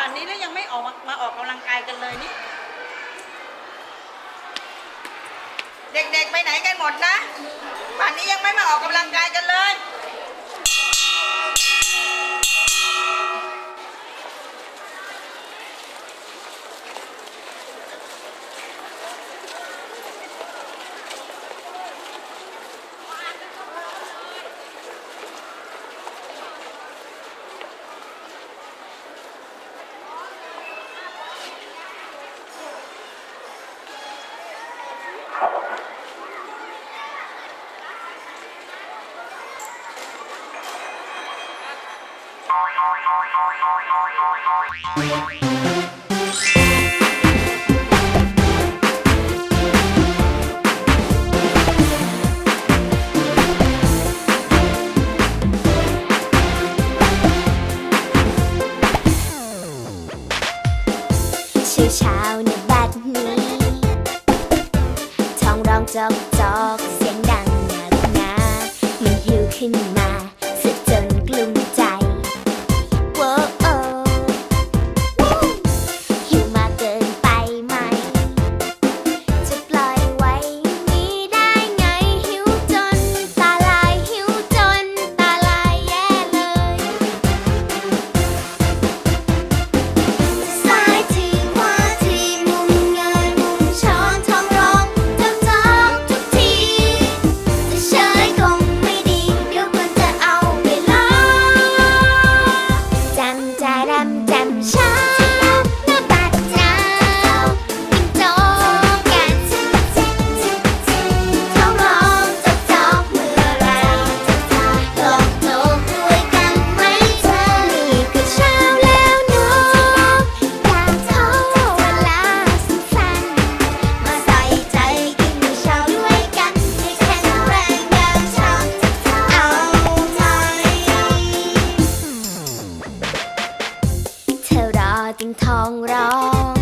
านนี้แล้วยังไม่ออกมามาออกกำลังกายกันเลยนี่ เด็กๆไปไหนกันหมดนะ ป่านนี้ยังไม่มาออกกำลังกายกันเลย เช้าในบัดนี้ท้องร้องจอกจอกเสียงดังหนักหนามันหิวขึ้นมา เธอรอจนงทองร้อง